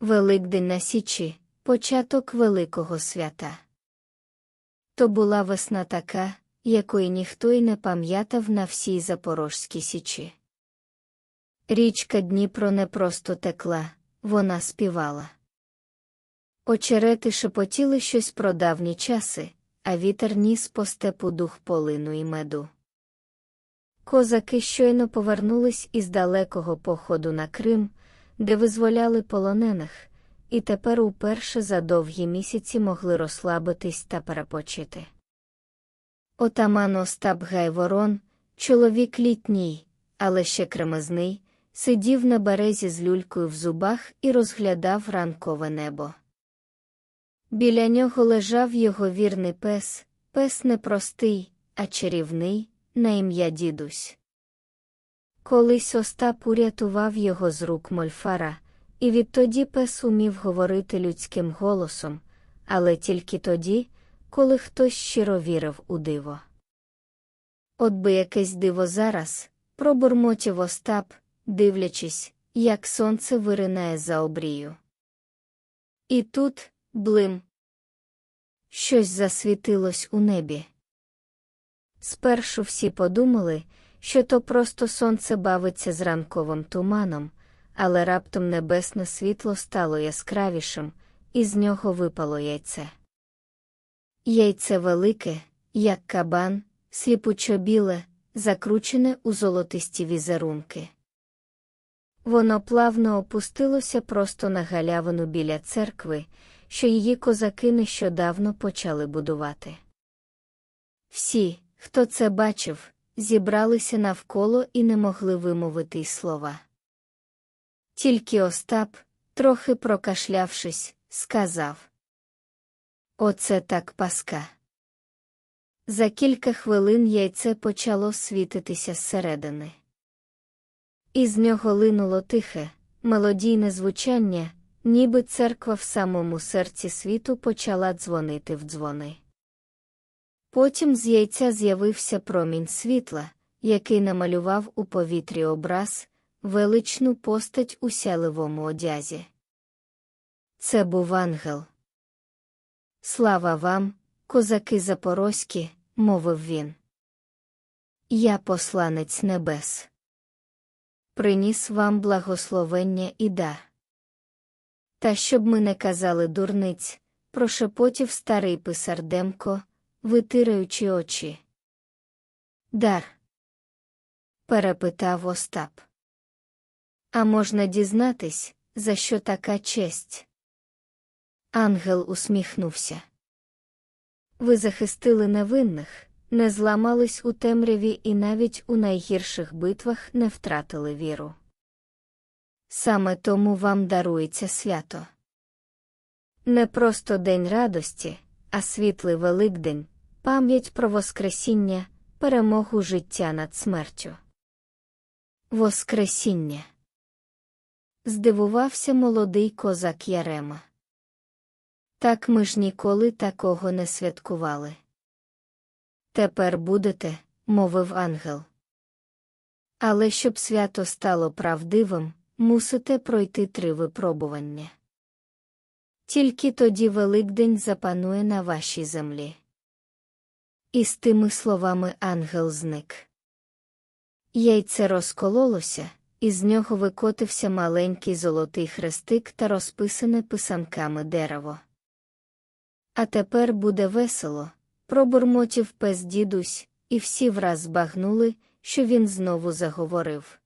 Великдень на Січі, початок Великого свята. То була весна така, якої ніхто й не пам'ятав на всій Запорожській Січі. Річка Дніпро не просто текла, вона співала. Очерети шепотіли щось про давні часи, а вітер ніс по степу дух полину і меду. Козаки щойно повернулись із далекого походу на Крим, де визволяли полонених, і тепер уперше за довгі місяці могли розслабитись та перепочити. Отаман Остап Гайворон, чоловік літній, але ще кремезний, сидів на березі з люлькою в зубах і розглядав ранкове небо. Біля нього лежав його вірний пес, пес не простий, а чарівний, на ім'я дідусь. Колись Остап урятував його з рук мольфара, і відтоді пес умів говорити людським голосом, але тільки тоді, коли хтось щиро вірив у диво. От би якесь диво зараз, пробурмотів Остап, дивлячись, як сонце виринає за обрію. І тут, блим, щось засвітилось у небі. Спершу всі подумали, що то просто сонце бавиться з ранковим туманом, але раптом небесне світло стало яскравішим, і з нього випало яйце. Яйце велике, як кабан, сліпучо біле, закручене у золотисті візерунки. Воно плавно опустилося просто на галявину біля церкви, що її козаки нещодавно почали будувати. Всі, хто це бачив, зібралися навколо і не могли вимовити й слова. Тільки Остап, трохи прокашлявшись, сказав Оце так паска. За кілька хвилин яйце почало світитися зсередини. Із нього линуло тихе, мелодійне звучання, ніби церква в самому серці світу почала дзвонити в дзвони. Потім з яйця з'явився промінь світла, який намалював у повітрі образ, величну постать у сяливому одязі. Це був ангел. Слава вам, козаки запорозькі, мовив він. Я посланець небес. Приніс вам благословення і дар. Та щоб ми не казали дурниць, прошепотів старий писар Демко, витираючи очі. Дар. перепитав Остап. А можна дізнатись, за що така честь? Ангел усміхнувся. Ви захистили невинних, не зламались у темряві і навіть у найгірших битвах не втратили віру. Саме тому вам дарується свято. Не просто день радості, а світлий Великдень, пам'ять про Воскресіння, перемогу життя над смертю. Воскресіння. Здивувався молодий козак Ярема. Так ми ж ніколи такого не святкували. Тепер будете, мовив ангел. Але щоб свято стало правдивим, мусите пройти три випробування. Тільки тоді Великдень запанує на вашій землі. І з тими словами ангел зник. Яйце розкололося, і з нього викотився маленький золотий хрестик та розписане писанками дерево. А тепер буде весело, пробурмотів пес дідусь, і всі враз збагнули, що він знову заговорив.